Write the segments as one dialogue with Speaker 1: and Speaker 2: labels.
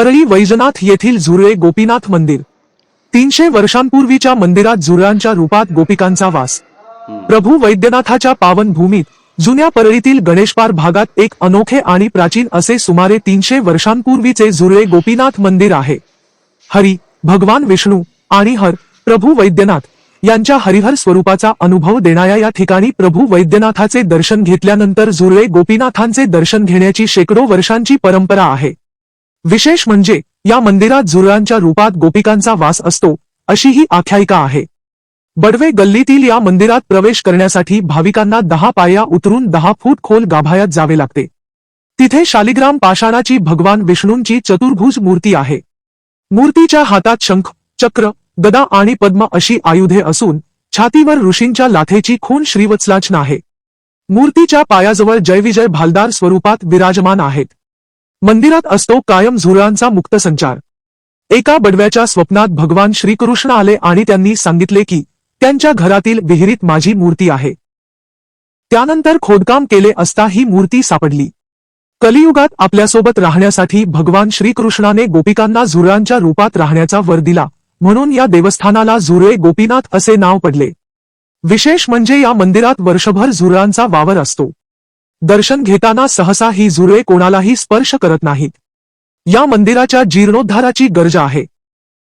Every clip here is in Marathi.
Speaker 1: परळी वैजनाथ येथील झुरळे गोपीनाथ मंदिर. तीनशे वर्षांपूर्वीच्या मंदिरात झुरळांच्या रूपात गोपिकांचा वास. प्रभू वैद्यनाथाच्या पावन भूमीत जुन्या परळीतील गणेशपार भागात एक अनोखे आणि प्राचीन असे सुमारे तीनशे वर्षांपूर्वीचे झुरळे गोपीनाथ मंदिर आहे. हरी भगवान विष्णू आणि हर प्रभू वैद्यनाथ यांच्या हरिहर स्वरूपाचा अनुभव देणाऱ्या या ठिकाणी प्रभू वैद्यनाथाचे दर्शन घेतल्यानंतर झुरळे गोपीनाथांचे दर्शन घेण्याची शेकडो वर्षांची परंपरा आहे. विशेष म्हणजे या मंदिरात झुरळांच्या रूपात गोपिकांचा वास असतो अशी ही आख्यायिका आहे. बडवे गल्लीतील या मंदिरात प्रवेश करण्यासाठी भाविकांना दहा पाया उतरून दहा फूट खोल गाभायात जावे लागते. तिथे शालिग्राम पाषाणाची भगवान विष्णूंची चतुर्भुज मूर्ती आहे. मूर्तीच्या हातात शंख चक्र गदा आणि पद्म अशी आयुधे असून छातीवर ऋषींच्या लाथेची खून श्रीवत्सलाचना आहे. मूर्तीच्या पायाजवळ जयविजय भालदार स्वरूपात विराजमान आहेत. मंदिरात असतो कायम झुरळांचा मुक्त संचार. एका बडव्याच्या स्वप्नात भगवान श्रीकृष्ण आले आणि त्यांनी सांगितले की त्यांच्या घरातील विहिरीत माझी मूर्ती आहे. त्यानंतर खोदकाम केले असता ही मूर्ती सापडली. कलियुगात आपल्यासोबत राहण्यासाठी भगवान श्रीकृष्णाने गोपिकांना झुरळांच्या रूपात राहण्याचा वर दिला म्हणून या देवस्थानाला झुरळे गोपीनाथ असे नाव पडले. विशेष म्हणजे या मंदिरात वर्षभर झुरळांचा वावर असतो. दर्शन घेताना सहसा ही झुरळे कोणालाही स्पर्श करत नाहीत. या मंदिराच्या जीर्णोद्धाराची गरज आहे.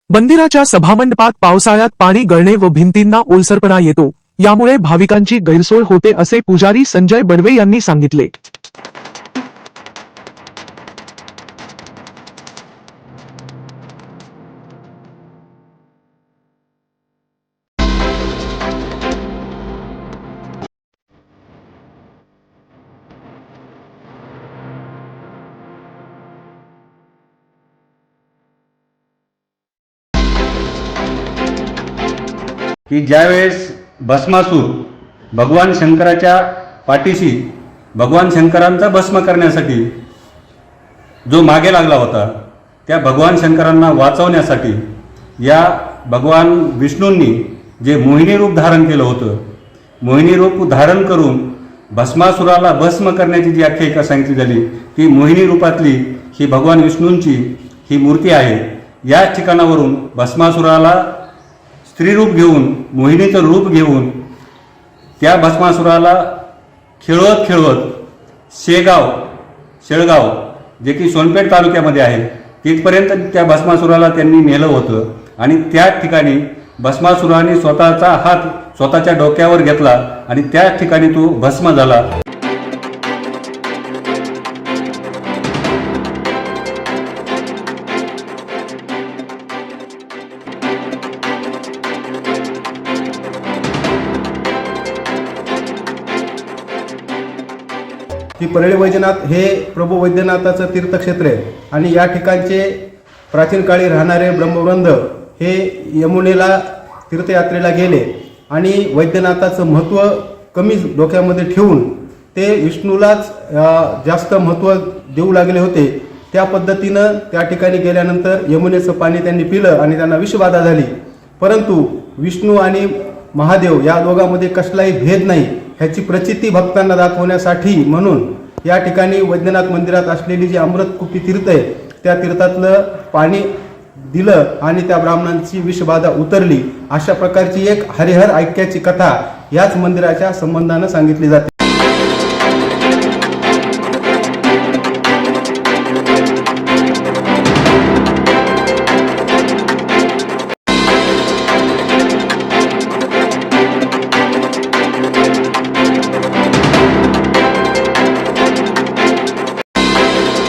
Speaker 1: मंदिराच्या सभामंडपात पावसाळ्यात पाणी गळणे व भिंतींना ओलसरपणा येतो यामुळे भाविकांची गैरसोय होते असे पुजारी संजय बडवे यांनी सांगितले.
Speaker 2: की ज्यावेळेस भस्मासूर भगवान शंकराच्या पाठीशी भगवान शंकरांचा भस्म करण्यासाठी जो मागे लागला होता त्या भगवान शंकरांना वाचवण्यासाठी या भगवान विष्णूंनी जे मोहिनी रूप धारण केलं होतं मोहिनी रूप धारण करून भस्मासुराला भस्म करण्याची जी आख्यायिका सांगितली झाली ती मोहिनी रूपातली ही भगवान विष्णूंची ही मूर्ती आहे. याच ठिकाणावरून भस्मासुराला स्त्रीरूप घेऊन मोहिनीचं रूप घेऊन त्या भस्मासुराला खेळवत खेळवत शेगाव शेळगाव जे की सोनपेठ तालुक्यामध्ये आहे तिथपर्यंत त्या भस्मासुराला त्यांनी नेलं होतं. आणि त्याच ठिकाणी भस्मासुराने स्वतःचा हात स्वतःच्या डोक्यावर घेतला आणि त्याच ठिकाणी तो भस्म झाला.
Speaker 3: की परळी वैजनाथ हे प्रभू वैद्यनाथाचं तीर्थक्षेत्र आहे. आणि या ठिकाणचे प्राचीन काळी राहणारे ब्रह्मवृंद हे यमुनेला तीर्थयात्रेला गेले आणि वैद्यनाथाचं महत्त्व कमी डोक्यामध्ये ठेवून ते विष्णूलाच जास्त महत्त्व देऊ लागले होते. त्या पद्धतीनं त्या ठिकाणी गेल्यानंतर यमुनेचं पाणी त्यांनी पिलं आणि त्यांना विषबाधा झाली. परंतु विष्णू आणि महादेव या दोघांमध्ये कसलाही भेद नाही. ह्याची प्रचिती भक्तांना दाखवण्यासाठी म्हणून या ठिकाणी वैद्यनाथ मंदिरात असलेली जी अमृतकुपी तीर्थ आहे त्या तीर्थातलं पाणी दिलं आणि त्या ब्राह्मणांची विषबाधा उतरली. अशा प्रकारची एक हरिहर ऐक्याची कथा याच मंदिराच्या संबंधानं सांगितली जाते.